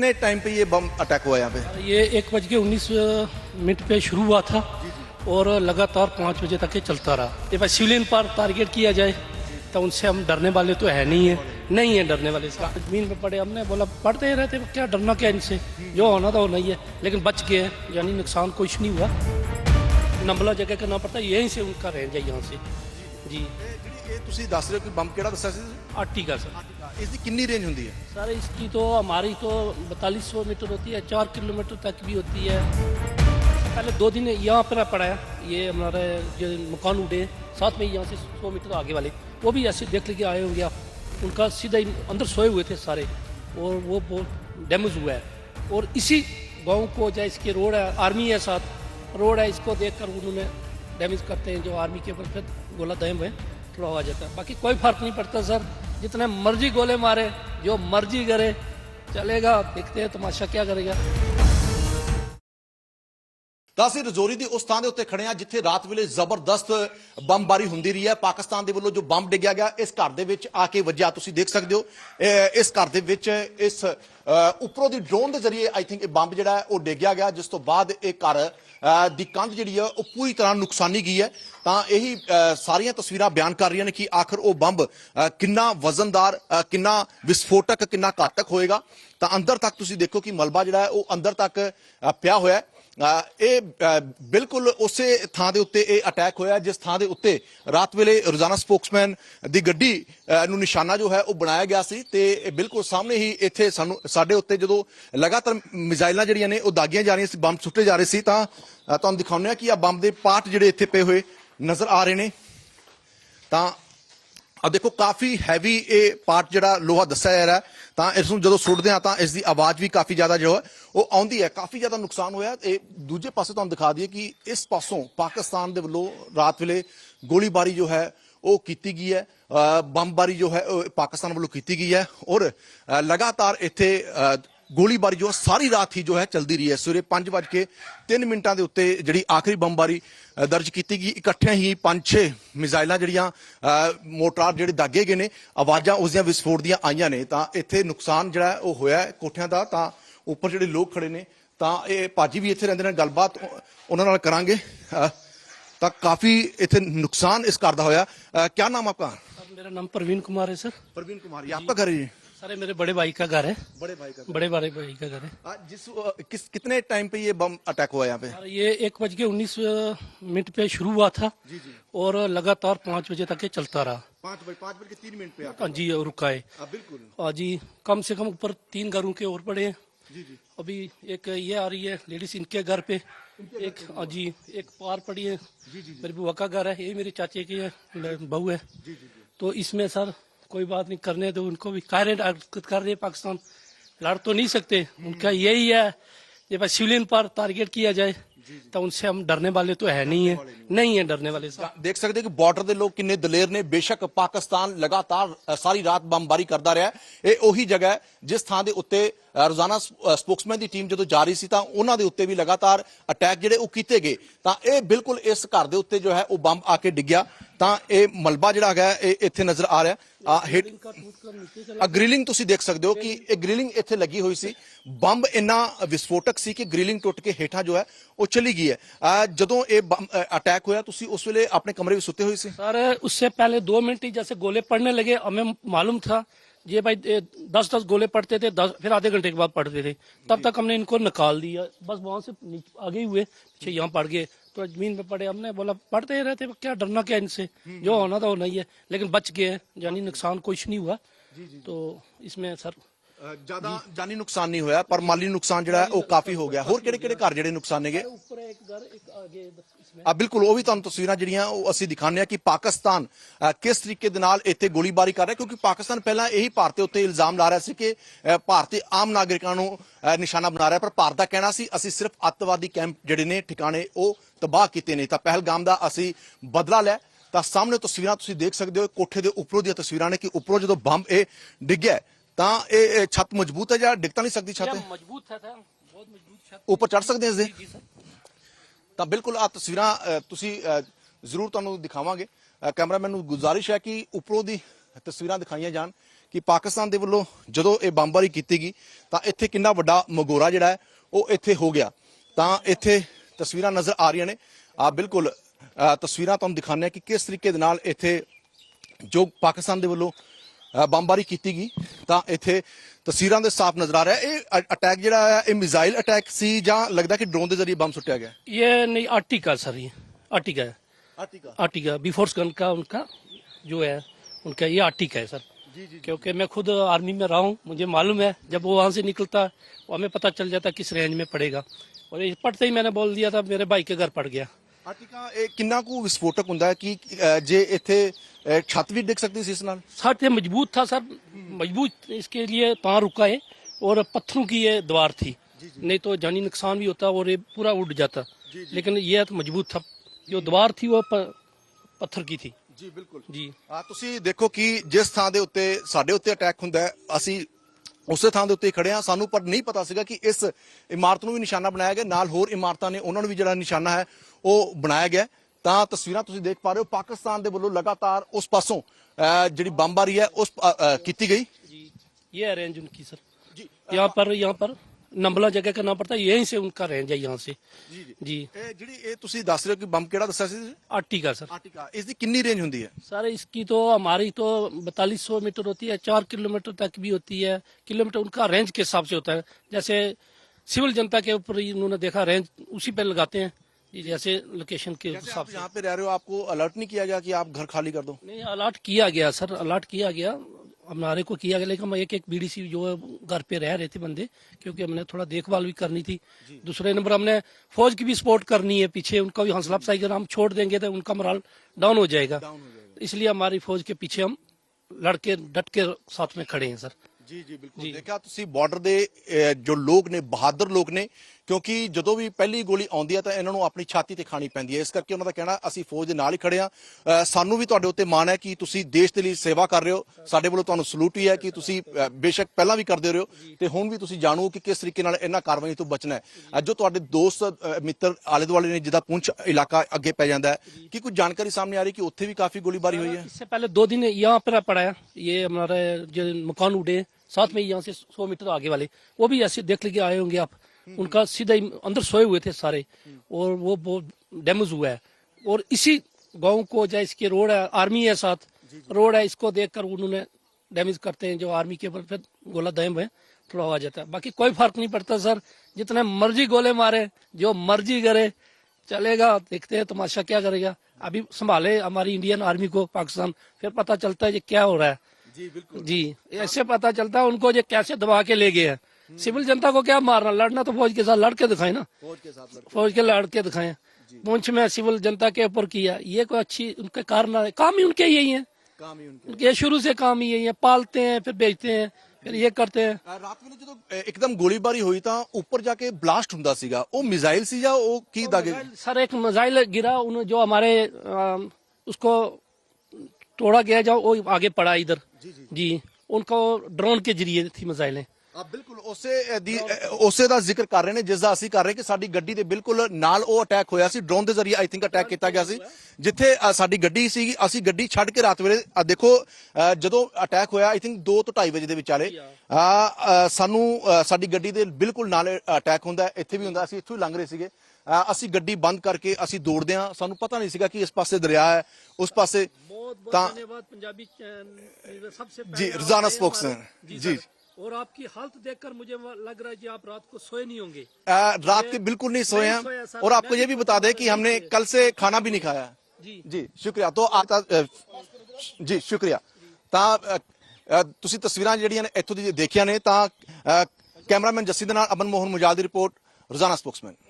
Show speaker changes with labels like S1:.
S1: कितने टाइम पे ये बम अटैक हुआ यहाँ पे
S2: ये एक बज के उन्नीस मिनट पे शुरू हुआ था और लगातार पाँच बजे तक ये चलता रहा ये बस सिविलियन पर टारगेट किया जाए तो उनसे हम डरने वाले तो है नहीं है नहीं है डरने वाले इसका जमीन पे पड़े हमने बोला पढ़ते ही रहते क्या डरना क्या इनसे जो होना था वो नहीं है लेकिन बच गए यानी नुकसान कुछ नहीं हुआ नंबला जगह करना पड़ता है यहीं से उनका रेंज है यहाँ से जी
S1: ਇਹ ਤੁਸੀਂ ਦੱਸ ਰਹੇ ਹੋ ਕਿ ਬੰਬ ਕਿਹੜਾ ਦੱਸਿਆ ਸੀ
S2: आटी का सर
S1: ਇਸ ਦੀ ਕਿੰਨੀ ਰੇਂਜ ਹੁੰਦੀ ਹੈ
S2: सर इसकी तो हमारी तो बतालीस सौ मीटर होती है चार किलोमीटर तक भी होती है पहले दो दिन यहाँ पर पड़ा है ये हमारे जो मकान उड़े साथ में यहाँ से सौ मीटर आगे वाले वो भी ऐसे देख लेके आए होंगे आप उनका सीधा ही अंदर सोए हुए थे सारे और वो बहुत डैमेज हुआ है और इसी गांव को जो इसके रोड है आर्मी है साथ रोड है इसको देखकर उन्होंने डैमेज करते हैं जो आर्मी के ऊपर फिर गोला दम है थोड़ा आ जाता है बाकी कोई फर्क नहीं पड़ता सर जितने मर्जी गोले मारे जो मर्जी करे चलेगा देखते हैं तमाशा क्या करेगा
S1: ਤਾਂ ਅਸੀਂ ਰਜੌਰੀ ਦੀ ਉਸ ਥਾਂ ਦੇ ਉੱਤੇ ਖੜੇ ਆ ਜਿੱਥੇ ਰਾਤ ਵੇਲੇ ਜ਼ਬਰਦਸਤ ਬੰਬਾਰੀ ਹੁੰਦੀ ਰਹੀ ਹੈ। ਪਾਕਿਸਤਾਨ ਦੇ ਵੱਲੋਂ ਜੋ ਬੰਬ ਡਿੱਗਿਆ ਗਿਆ, ਇਸ ਘਰ ਦੇ ਵਿੱਚ ਆ ਕੇ ਵੱਜਿਆ। ਤੁਸੀਂ ਦੇਖ ਸਕਦੇ ਹੋ ਇਸ ਘਰ ਦੇ ਵਿੱਚ ਇਸ ਉੱਪਰੋਂ ਦੀ ਡਰੋਨ ਦੇ ਜ਼ਰੀਏ ਆਈ ਥਿੰਕ ਇਹ ਬੰਬ ਜਿਹੜਾ ਹੈ, ਉਹ ਡਿੱਗਿਆ ਗਿਆ, ਜਿਸ ਤੋਂ ਬਾਅਦ ਇਹ ਘਰ ਦੀ ਕੰਧ ਜਿਹੜੀ ਹੈ, ਉਹ ਪੂਰੀ ਤਰ੍ਹਾਂ ਨੁਕਸਾਨੀ ਗਈ ਹੈ। ਤਾਂ ਇਹੀ ਸਾਰੀਆਂ ਤਸਵੀਰਾਂ ਬਿਆਨ ਕਰ ਰਹੀਆਂ ਨੇ ਕਿ ਆਖਰ ਉਹ ਬੰਬ ਕਿੰਨਾ ਵਜ਼ਨਦਾਰ ਕਿੰਨਾ ਵਿਸਫੋਟਕ, ਕਿੰਨਾ ਘਾਤਕ ਹੋਏਗਾ। ਤਾਂ ਅੰਦਰ ਤੱਕ ਤੁਸੀਂ ਦੇਖੋ ਕਿ ਮਲਬਾ ਜਿਹੜਾ ਹੈ, ਉਹ ਅੰਦਰ ਤੱਕ ਪਿਆ ਹੋਇਆ ਹੈ। ਇਹ ਬਿਲਕੁਲ ਉਸੇ ਥਾਂ ਦੇ ਉੱਤੇ ਇਹ ਅਟੈਕ ਹੋਇਆ, ਜਿਸ ਥਾਂ ਦੇ ਉੱਤੇ ਰਾਤ ਵੇਲੇ ਰੋਜ਼ਾਨਾ ਸਪੋਕਸਮੈਨ ਦੀ ਗੱਡੀ ਨੂੰ ਨਿਸ਼ਾਨਾ ਜੋ ਹੈ ਉਹ ਬਣਾਇਆ ਗਿਆ ਸੀ ਤੇ ਬਿਲਕੁਲ ਸਾਹਮਣੇ ਹੀ ਇੱਥੇ ਸਾਨੂੰ, ਸਾਡੇ ਉੱਤੇ ਜਦੋਂ ਲਗਾਤਾਰ ਮਿਜ਼ਾਈਲਾਂ ਜਿਹੜੀਆਂ ਨੇ ਉਹ ਦਾਗੀਆਂ ਜਾ ਰਹੀਆਂ ਸੀ, ਬੰਬ ਸੁੱਟੇ ਜਾ ਰਹੇ ਸੀ, ਤਾਂ ਤੁਹਾਨੂੰ ਦਿਖਾਉਂਦੇ ਆ ਕਿ ਆ ਬੰਬ ਦੇ ਪਾਰਟ ਜਿਹੜੇ ਇੱਥੇ ਪਏ ਹੋਏ ਨਜ਼ਰ ਆ ਰਹੇ ਨੇ। ਤਾਂ ਆ ਦੇਖੋ, ਕਾਫੀ ਹੈਵੀ ਇਹ ਪਾਰਟ ਜਿਹੜਾ ਲੋਹਾ ਦੱਸਿਆ ਜਾ ਰਿਹਾ ਤਾਂ ਇਸ ਨੂੰ ਜਦੋਂ ਸੁੱਟਦੇ ਆ ਤਾਂ ਇਸ ਦੀ ਆਵਾਜ਼ ਵੀ ਕਾਫੀ ਜ਼ਿਆਦਾ ਜੋ ਹੈ, ਉਹ ਆਉਂਦੀ ਹੈ। ਕਾਫੀ ਜ਼ਿਆਦਾ ਨੁਕਸਾਨ ਹੋਇਆ। ਇਹ ਦੂਜੇ ਪਾਸੇ ਤੁਹਾਨੂੰ ਦਿਖਾ ਦਈਏ ਕਿ ਇਸ ਪਾਸੋਂ ਪਾਕਿਸਤਾਨ ਦੇ ਵੱਲੋਂ ਰਾਤ ਵੇਲੇ ਗੋਲੀਬਾਰੀ ਜੋ ਹੈ, ਉਹ ਕੀਤੀ ਗਈ ਹੈ। ਬੰਬਾਰੀ ਜੋ ਹੈ, ਉਹ ਪਾਕਿਸਤਾਨ ਵੱਲੋਂ ਕੀਤੀ ਗਈ ਹੈ। ਔਰ ਲਗਾਤਾਰ ਇੱਥੇ ਗੋਲੀਬਾਰੀ ਜੋ ਹੈ ਸਾਰੀ ਰਾਤ ਹੀ ਜੋ ਹੈ ਚਲਦੀ ਰਹੀ ਹੈ ਸਵੇਰੇ 5:03 ਮਿੰਟਾਂ ਦੇ ਉੱਤੇ ਜਿਹੜੀ ਆਖਰੀ ਬੰਬਾਰੀ ਅ, ਦਰਜ ਕੀਤੀ ਗਈ ਇਕੱਠਿਆਂ ਹੀ 5-6 ਮਿਜ਼ਾਈਲਾਂ ਜਿਹੜੀਆਂ ਅ, ਮੋਟਾਰ ਜਿਹੜੇ ਦਾਗੇ ਗਏ ਨੇ ਆਵਾਜ਼ਾਂ ਉਸ ਦੀਆਂ ਵਿਸਫੋਟ ਦੀਆਂ ਆਈਆਂ ਨੇ ਤਾਂ ਇੱਥੇ ਨੁਕਸਾਨ ਜਿਹੜਾ ਹੈ ਉਹ ਹੋਇਆ ਹੈ ਕੋਠਿਆਂ ਦਾ ਤਾਂ ਉੱਪਰ ਜਿਹੜੇ ਲੋਕ ਖੜੇ ਨੇ ਤਾਂ ਇਹ ਭਾਜੀ ਵੀ ਇੱਥੇ ਰਹਿੰਦੇ ਨੇ ਗੱਲਬਾਤ ਉਹਨਾਂ ਨਾਲ ਕਰਾਂਗੇ ਅ, ਤਾਂ ਕਾਫੀ ਇੱਥੇ ਨੁਕਸਾਨ ਇਸ ਘਰ ਦਾ ਹੋਇਆ ਅ, ਕਿਆ ਨਾਮ ਆਪਕਾ
S2: सर मेरा नाम प्रवीण कुमार है सर
S1: ਪ੍ਰਵੀਨ ਕੁਮਾਰ ये आपका घर है ये
S2: सर मेरे बड़े भाई का घर है।
S1: बड़े भाई का
S2: बड़े बड़े भाई का घर है।
S1: आज जिस किस कितने टाइम पे ये बम अटैक हुआ यहाँ पे?
S2: ये एक बज के उन्नीस मिनट पे शुरू हुआ था। जी जी। और लगातार पाँच बजे तक ये चलता रहा।
S1: पाँच बजे पाँच बज के तीन मिनट पे
S2: हाँ जी रुका है।
S1: हाँ बिल्कुल।
S2: हाँ जी कम से कम ऊपर तीन घरों के और पड़े हैं।
S1: जी जी।
S2: अभी एक ये आ रही है लेडीज़ इनके घर पे। एक हाँ जी एक पार पड़ी है। मेरी बुआ का घर है ये मेरे चाचे की है बहू है। तो इसमें सर कोई बात नहीं करने दो उनको भी कायरेंट कर रहे हैं पाकिस्तान लड़ तो नहीं सकते उनका यही है ये बस सिविलियन पर टारगेट किया जाए तो उनसे हम डरने वाले तो है नहीं है नहीं है डरने वाले सर
S1: ਦੇਖ ਸਕਦੇ ਹੋ ਕਿ ਬਾਰਡਰ ਦੇ ਲੋਕ ਕਿੰਨੇ ਦਲੇਰ ਨੇ ਬੇਸ਼ੱਕ ਪਾਕਿਸਤਾਨ ਲਗਾਤਾਰ ਅ, ਸਾਰੀ ਰਾਤ ਬੰਬਾਰੀ ਕਰਦਾ ਰਿਹਾ ਹੈ। ਇਹ ਉਹੀ ਜਗ੍ਹਾ ਹੈ ਜਿਸ ਥਾਂ ਦੇ ਉੱਤੇ ਅ, ਰੋਜ਼ਾਨਾ ਸਪੋਕਸਮੈਨ ਦੀ ਟੀਮ ਜਦੋਂ ਜਾ ਰਹੀ ਸੀ ਤਾਂ ਉਹਨਾਂ ਦੇ ਉੱਤੇ ਵੀ ਲਗਾਤਾਰ ਅਟੈਕ ਜਿਹੜੇ ਉਹ ਕੀਤੇ ਗਏ ਤਾਂ ਇਹ ਬਿਲਕੁਲ ਇਸ ਘਰ ਦੇ ਉੱਤੇ ਜੋ ਹੈ ਉਹ ਬੰਬ ਆ ਕੇ ਡਿੱਗਿਆ ਤਾਂ ਇਹ ਮਲਬਾ ਜਿਹੜਾ ਹੈਗਾ ਹੈ, ਇਹ ਇੱਥੇ ਨਜ਼ਰ ਆ ਰਿਹਾ ਆ ਹੇਠ
S2: इनका टूट कर नीचे चला
S1: ਆ ਗ੍ਰਿਲਿੰਗ ਤੁਸੀਂ ਦੇਖ ਸਕਦੇ ਹੋ ਕਿ ਇਹ ਗ੍ਰਿਲਿੰਗ ਇੱਥੇ ਲੱਗੀ ਹੋਈ ਸੀ ਬੰਬ ਇੰਨਾ ਵਿਸਫੋਟਕ ਸੀ ਕਿ ਗ੍ਰਿਲਿੰਗ ਟੁੱਟ ਕੇ ਹੇਠਾਂ ਜੋ ਹੈ ਉਹ ਚਲੀ ਗਈ ਹੈ ਅਹ ਜਦੋਂ ਇਹ ਅਟੈਕ ਹੋਇਆ ਤੁਸੀਂ ਉਸ ਵੇਲੇ ਆਪਣੇ ਕਮਰੇ ਵਿੱਚ ਸੁੱਤੇ ਹੋਏ ਸੀ
S2: सर उससे पहले दो मिनट ही जैसे गोले पड़ने लगे हमें मालूम था ये भाई ए, दस दस गोले पड़ते थे दस फिर आधे घंटे के बाद पड़ते थे तब तक हमने इनको निकाल दिया बस वहां से नीचे आगे ही हुए पीछे यहाँ पड़ गए तो जमीन पे पड़े हमने बोला पढ़ते ही रहते क्या डरना क्या इनसे जो होना था वो नहीं है लेकिन बच गए यानी नुकसान कुछ नहीं हुआ तो इसमें सर
S1: ਜ਼ਿਆਦਾ ਜਾਨੀ ਨੁਕਸਾਨ ਨਹੀਂ ਹੋਇਆ, ਪਰ ਮਾਲੀ ਨੁਕਸਾਨ ਜਿਹੜਾ ਉਹ ਕਾਫੀ ਹੋ ਗਿਆ। ਹੋਰ ਕਿਹੜੇ ਕਿਹੜੇ ਘਰ ਜਿਹੜੇ ਨੁਕਸਾਨ
S2: ਨੇਗੇ?
S1: ਆ, ਬਿਲਕੁਲ, ਉਹ ਵੀ ਤੁਹਾਨੂੰ ਤਸਵੀਰਾਂ ਜਿਹੜੀਆਂ ਉਹ ਅਸੀਂ ਦਿਖਾਉਂਦੇ ਆ ਕਿ ਪਾਕਿਸਤਾਨ ਕਿਸ ਤਰੀਕੇ ਦੇ ਨਾਲ ਇੱਥੇ ਗੋਲੀਬਾਰੀ ਕਰ ਰਿਹਾ, ਕਿਉਂਕਿ ਪਾਕਿਸਤਾਨ ਪਹਿਲਾਂ ਇਹੀ ਭਾਰਤ ਦੇ ਉੱਤੇ ਇਲਜ਼ਾਮ ਲਾ ਰਿਹਾ ਸੀ ਕਿ ਭਾਰਤੀ ਆਮ ਨਾਗਰਿਕਾਂ ਨੂੰ ਨਿਸ਼ਾਨਾ ਬਣਾ ਰਿਹਾ, ਪਰ ਭਾਰਤ ਦਾ ਕਹਿਣਾ ਸੀ, ਅਸੀਂ ਸਿਰਫ ਅੱਤਵਾਦੀ ਕੈਂਪ ਜਿਹੜੇ ਨੇ, ਠਿਕਾਣੇ ਉਹ ਤਬਾਹ ਕੀਤੇ ਨੇ। ਤਾਂ ਪਹਿਲਗਾਮ ਦਾ ਅਸੀਂ ਬਦਲਾ ਲੈ, ਤਾਂ ਸਾਹਮਣੇ ਤਸਵੀਰਾਂ ਤੁਸੀਂ ਦੇਖ ਸਕਦੇ ਹੋ, ਕੋਠੇ ਦੇ ਉੱਪਰੋਂ ਦੀਆਂ ਤਸਵੀਰਾਂ ਨੇ ਕਿ ਉੱਪਰੋਂ ਜਦੋਂ ਬੰਬ ਇਹ ਡਿੱਗਿਆ ਤਾਂ ਇਹ ਛੱਤ ਮਜ਼ਬੂਤ ਹੈ ਜਾਂ ਡਿੱਗ ਨਹੀਂ ਸਕਦੀ ਛੱਤ? ਉੱਪਰ ਚੜ ਸਕਦੇ ਹਾਂ ਇਸ ਦੇ? ਤਾਂ ਬਿਲਕੁਲ ਆ ਤਸਵੀਰਾਂ ਤੁਸੀਂ ਜ਼ਰੂਰ ਤੁਹਾਨੂੰ ਦਿਖਾਵਾਂਗੇ। ਕੈਮਰਾਮੈਨ ਨੂੰ ਗੁਜ਼ਾਰਿਸ਼ ਹੈ ਕਿ ਉੱਪਰੋਂ ਦੀ ਤਸਵੀਰਾਂ ਦਿਖਾਈਆਂ ਜਾਣ ਕਿ ਪਾਕਿਸਤਾਨ ਦੇ ਵੱਲੋਂ ਜਦੋਂ ਇਹ ਬੰਬਾਰੀ ਕੀਤੀ ਗਈ ਤਾਂ ਇੱਥੇ ਕਿੰਨਾ ਵੱਡਾ ਮਗੋਰਾ ਜਿਹੜਾ ਹੈ ਉਹ ਇੱਥੇ ਹੋ ਗਿਆ। ਤਾਂ ਇੱਥੇ ਤਸਵੀਰਾਂ ਨਜ਼ਰ ਆ ਰਹੀਆਂ ਨੇ। ਆ ਬਿਲਕੁਲ ਤਸਵੀਰਾਂ ਤੁਹਾਨੂੰ ਦਿਖਾਣੇ ਕਿ ਕਿਸ ਤਰੀਕੇ ਦੇ ਨਾਲ ਇੱਥੇ ਜੋ ਪਾਕਿਸਤਾਨ ਦੇ ਵੱਲੋਂ ਬੰਬਾਰੀ ਕੀਤੀ ਗਈ ਤਾਂ ਇੱਥੇ ਤਸਵੀਰਾਂ ਦੇ ਸਾਫ਼ ਨਜ਼ਰ ਆ ਰਿਹਾ ਹੈ। ਇਹ ਅਟੈਕ ਜਿਹੜਾ ਹੈ ਇਹ ਮਿਜ਼ਾਈਲ ਅਟੈਕ ਸੀ ਜਾਂ ਲੱਗਦਾ ਕਿ ਡਰੋਨ ਦੇ ਜ਼ਰੀਏ ਬੰਬ ਸੁੱਟਿਆ ਗਿਆ
S2: ये नहीं आर्टिका सर ये आर्टिका है
S1: ਆਰਟੀਕਾ
S2: आर्टिका बिफोर्स गन का उनका जो है उनका ये आर्टिका है सर
S1: जी, जी,
S2: क्योंकि मैं खुद आर्मी में रहा हूँ मुझे मालूम है जब वो वहाँ से निकलता वो हमें पता चल जाता किस रेंज में पड़ेगा और ये पड़ते ही मैंने बोल दिया था मेरे भाई के घर पड़ गया
S1: ਆਰਟੀਕਾ ਇਹ ਕਿੰਨਾ ਕੁ ਵਿਸਫੋਟਕ ਹੁੰਦਾ ਹੈ ਕਿ ਅ, ਜੇ ਇੱਥੇ ਅ, ਛੱਤ ਵੀ ਡਿੱਗ ਸਕਦੀ ਸੀ ਇਸ ਨਾਲ
S2: छत ये मजबूत था सर मजबूत इसके लिए तार रुका है और पत्थरों की ये दीवार थी नहीं तो जानी नुकसान भी होता और ये पूरा उड़ जाता लेकिन ये तो मजबूत था जो दीवार थी वो प- पत्थर की थी
S1: ਜੀ ਬਿਲਕੁਲ
S2: जी
S1: ਆ ਤੁਸੀਂ ਦੇਖੋ ਕਿ ਜਿਸ ਥਾਂ ਦੇ ਉੱਤੇ ਸਾਡੇ ਉੱਤੇ ਅਟੈਕ ਹੁੰਦਾ ਹੈ ਅਸੀਂ ਉਸੇ ਥਾਂ ਦੇ ਉੱਤੇ ਹੀ ਖੜੇ ਹਾਂ ਸਾਨੂੰ ਪਰ ਨਹੀਂ ਪਤਾ ਸੀਗਾ ਕਿ ਇਸ ਇਮਾਰਤ ਨੂੰ ਵੀ ਨਿਸ਼ਾਨਾ ਬਣਾਇਆ ਗਿਆ ਨਾਲ ਹੋਰ ਇਮਾਰਤਾਂ ਨੇ ਉਹਨਾਂ ਨੂੰ ਵੀ ਜਿਹੜਾ ਨਿਸ਼ਾਨਾ ਹੈ ਉਹ ਬਣਾਇਆ ਗਿਆ ਹੈ। ਤਾਂ ਤਸਵੀਰਾਂ ਤੁਸੀਂ ਦੇਖ ਪਾ ਰਹੇ ਹੋ ਪਾਕਿਸਤਾਨ ਦੇ ਵੱਲੋਂ ਲਗਾਤਾਰ ਉਸ ਪਾਸੋਂ ਅਹ, ਜਿਹੜੀ ਬੰਬਾਰੀ ਹੈ ਉਸ ਪ- ਅ, ਅ, ਕੀਤੀ ਗਈ
S2: जी ये है रेंज उनकी सर
S1: ਜੀ
S2: यहाँ पर यहाँ पर नंबला जगह का नाम पड़ता है यहीं से उनका रेंज है यहाँ से
S1: ਜੀ ਜੀ
S2: जी
S1: ਇਹ ਜਿਹੜੀ ਇਹ ਤੁਸੀਂ ਦੱਸ ਰਹੇ ਹੋ ਕਿ ਬੰਬ ਕਿਹੜਾ ਦੱਸਿਆ ਸੀ ਤੁਸੀਂ?
S2: आटी का सर
S1: ਆਰਟੀਕਾ ਇਸ ਦੀ ਕਿੰਨੀ ਰੇਂਜ ਹੁੰਦੀ ਹੈ
S2: सर इसकी तो हमारी तो बतालीस सौ मीटर होती है चार किलोमीटर तक भी होती है किलोमीटर उनका रेंज के हिसाब से होता है जैसे सिविल जनता के ऊपर इन्होंने देखा रेंज उसी पे लगाते हैं ये जैसे लोकेशन के
S1: जैसे
S2: हिसाब
S1: आप
S2: से
S1: यहाँ पे रह रहे हो आपको अलर्ट नहीं किया गया कि आप घर खाली कर दो
S2: नहीं अलर्ट किया गया सर अलर्ट किया गया हमारे को किया गया लेकिन हम एक एक बीडीसी जो है घर पे रह रहे थे बंदे क्योंकि हमने थोड़ा देखभाल भी करनी थी दूसरे नंबर हमने फौज की भी सपोर्ट करनी है पीछे उनका भी हौसला अफजाई अगर हम छोड़ देंगे तो उनका मराल डाउन हो जाएगा इसलिए हमारी फौज के पीछे हम लड़के डट के साथ में खड़े हैं सर
S1: ਜੀ ਜੀ ਬਿਲਕੁਲ ਦੇਖਿਆ ਤੁਸੀਂ ਬਾਰਡਰ ਦੇ ਅਹ, ਜੋ ਲੋਕ ਨੇ ਬਹਾਦਰ ਲੋਕ ਨੇ ਕਿਉਂਕਿ ਜਦੋਂ ਵੀ ਪਹਿਲੀ ਗੋਲੀ ਆਉਂਦੀ ਹੈ ਤਾਂ ਇਹਨਾਂ ਨੂੰ ਆਪਣੀ ਛਾਤੀ ਤੇ ਖਾਣੀ ਪੈਂਦੀ ਹੈ ਇਸ ਕਰਕੇ ਉਹਨਾਂ ਦਾ ਕਹਿਣਾ ਅਸੀਂ ਫੌਜ ਦੇ ਨਾਲ ਹੀ ਖੜੇ ਆ ਸਾਨੂੰ ਵੀ ਤੁਹਾਡੇ ਉੱਤੇ ਮਾਣ ਹੈ ਕਿ ਤੁਸੀਂ ਦੇਸ਼ ਦੇ ਲਈ ਸੇਵਾ ਕਰ ਰਹੇ ਹੋ ਸਾਡੇ ਵੱਲੋਂ ਤੁਹਾਨੂੰ ਸਲੂਟ ਵੀ ਹੈ ਕਿ ਤੁਸੀਂ ਅਹ, ਬੇਸ਼ੱਕ ਪਹਿਲਾਂ ਵੀ ਕਰਦੇ ਰਹੇ ਹੋ ਤੇ ਹੁਣ ਵੀ ਤੁਸੀਂ ਜਾਣੋ ਕਿ ਕਿਸ ਤਰੀਕੇ ਨਾਲ ਇਹਨਾਂ ਕਾਰਵਾਈ ਤੋਂ ਬਚਣਾ ਹੈ ਅੱਜ ਜੋ ਤੁਹਾਡੇ ਦੋਸਤ ਅਹ, ਮਿੱਤਰ ਆਲੇ ਦੁਆਲੇ ਨੇ ਜਿਹਦਾ ਪੁੰਛ ਇਲਾਕਾ ਅੱਗੇ ਪੈ ਜਾਂਦਾ ਹੈ ਕਿ ਕੁਝ ਜਾਣਕਾਰੀ ਸਾਹਮਣੇ ਆ ਰਹੀ ਕਿ ਉੱਥੇ ਵੀ ਕਾਫੀ ਗੋਲੀਬਾਰੀ ਹੋਈ ਹੈ
S2: इससे पहले दो दिन यहाँ पर पड़ा है ये हमारे जो मकान उड़े साथ में यहाँ से सौ मीटर आगे वाले वो भी ऐसे देख लेके आए होंगे आप उनका सीधा अंदर सोए हुए थे सारे और वो बहुत डैमेज हुआ है। और इसी गाँव को जो इसके रोड है आर्मी है साथ रोड है इसको देखकर उन्होंने डैमेज करते हैं जो आर्मी के ऊपर फिर गोला दम है थोड़ा आ जाता है। बाकी कोई फ़र्क नहीं पड़ता सर जितने मर्ज़ी गोले मारे जो मर्ज़ी करे चलेगा देखते हैं तमाशा क्या करेगा। अभी संभाले हमारी इंडियन आर्मी को पाकिस्तान फिर पता चलता है ये क्या हो रहा है।
S1: जी बिल्कुल।
S2: जी ऐसे पता चलता है उनको ये कैसे दबा के ले गए हैं। सिविल जनता को क्या मारना लड़ना तो फौज के साथ लड़के दिखाए ना
S1: ਫੌਜ ਕੇ ਸਾਥ
S2: फौज के लड़के दिखाए पुंछ में सिविल जनता के ऊपर किया ये कोई अच्छी उनके कारण है काम ही उनके यही है
S1: काम ही उनके
S2: उनके शुरू से काम ही यही है पालते हैं फिर बेचते हैं फिर ये करते हैं
S1: ਅਹ ਰਾਤ ਵੇਲੇ ਜਦੋਂ ਅਹ, ਇੱਕਦਮ ਗੋਲੀਬਾਰੀ ਹੋਈ ਤਾਂ ਉੱਪਰ ਜਾ ਕੇ ਬਲਾਸਟ ਹੁੰਦਾ ਸੀਗਾ ਉਹ ਮਿਜ਼ਾਈਲ ਸੀ ਜਾਂ ਉਹ ਕੀ ਦਾਗੇ
S2: सर एक मिसाइल गिरा उन्होंने जो हमारे अ, उसको तोड़ा गया जो वो आगे पड़ा इधर जी उनको ड्रोन के जरिए थी मिसाइलें
S1: ਆ ਬਿਲਕੁਲ ਉਸੇ ਦੀ ਉਸੇ ਦਾ ਜ਼ਿਕਰ ਕਰ ਰਹੇ ਨੇ ਜਿਸ ਦਾ ਅਸੀਂ ਕਰ ਰਹੇ ਕਿ ਸਾਡੀ ਗੱਡੀ ਦੇ ਬਿਲਕੁਲ ਨਾਲ ਉਹ ਅਟੈਕ ਹੋਇਆ ਸੀ ਡਰੋਨ ਦੇ ਜ਼ਰੀਏ ਆਈ ਥਿੰਕ ਅਟੈਕ ਕੀਤਾ ਗਿਆ ਸੀ ਜਿੱਥੇ ਸਾਡੀ ਗੱਡੀ ਸੀ ਅਸੀਂ ਗੱਡੀ ਛੱਡ ਕੇ ਰਾਤ ਵੇਲੇ ਦੇਖੋ ਜਦੋਂ ਅਟੈਕ ਹੋਇਆ ਆਈ ਥਿੰਕ 2 ਤੋਂ 2:30 ਵਜੇ ਦੇ ਵਿਚਾਲੇ ਸਾਨੂੰ ਸਾਡੀ ਗੱਡੀ ਦੇ ਬਿਲਕੁਲ ਨਾਲ ਅਟੈਕ ਹੁੰਦਾ ਇੱਥੇ ਵੀ ਹੁੰਦਾ ਅਸੀਂ ਇੱਥੋਂ ਹੀ ਲੰਘ ਰਹੇ ਸੀਗੇ ਅਸੀਂ ਗੱਡੀ ਬੰਦ ਕਰਕੇ ਅਸੀਂ ਦੌੜਦੇ ਆ ਸਾਨੂੰ ਪਤਾ ਨਹੀਂ ਸੀਗਾ ਕਿ ਇਸ ਪਾਸੇ ਦਰਿਆ ਹੈ ਉਸ ਪਾਸੇ
S2: ਬਹੁਤ
S1: ਬਹੁਤ
S2: ਧੰਨਵਾਦ ਪੰਜਾਬੀ ਸਭ
S1: ਸੇ ਜੀ ਰਜ਼ਾਨਾ ਸਪੋਕਸਮੈਨ ਜੀ
S2: और आपकी हालत देखकर मुझे लग रहा है कि आप रात को सोए नहीं होंगे
S1: आ, रात के बिल्कुल नहीं सोए
S2: नहीं सोया
S1: हैं
S2: सर,
S1: और आपको
S2: मैं
S1: ये भी बता दें कि हमने कल से खाना भी नहीं खाया
S2: जी
S1: ਜੀ ਸ਼ੁਕਰੀਆ ਤੋਂ ਆਤਾ ਜੀ ਸ਼ੁਕਰੀਆ ਤਾਂ ਅ, ਅ, ਤੁਸੀਂ ਤਸਵੀਰਾਂ ਜਿਹੜੀਆਂ ਨੇ ਇੱਥੋਂ ਦੀ ਦੇਖੀਆਂ ਨੇ ਤਾਂ ਅ, ਕੈਮਰਾਮੈਨ ਜੱਸੀ ਦੇ ਨਾਲ ਅਮਨ ਮੋਹਨ ਮੁਜਾਲ ਦੀ ਰਿਪੋਰਟ ਰੋਜ਼ਾਨਾ ਸਪੋਕਸਮੈਨ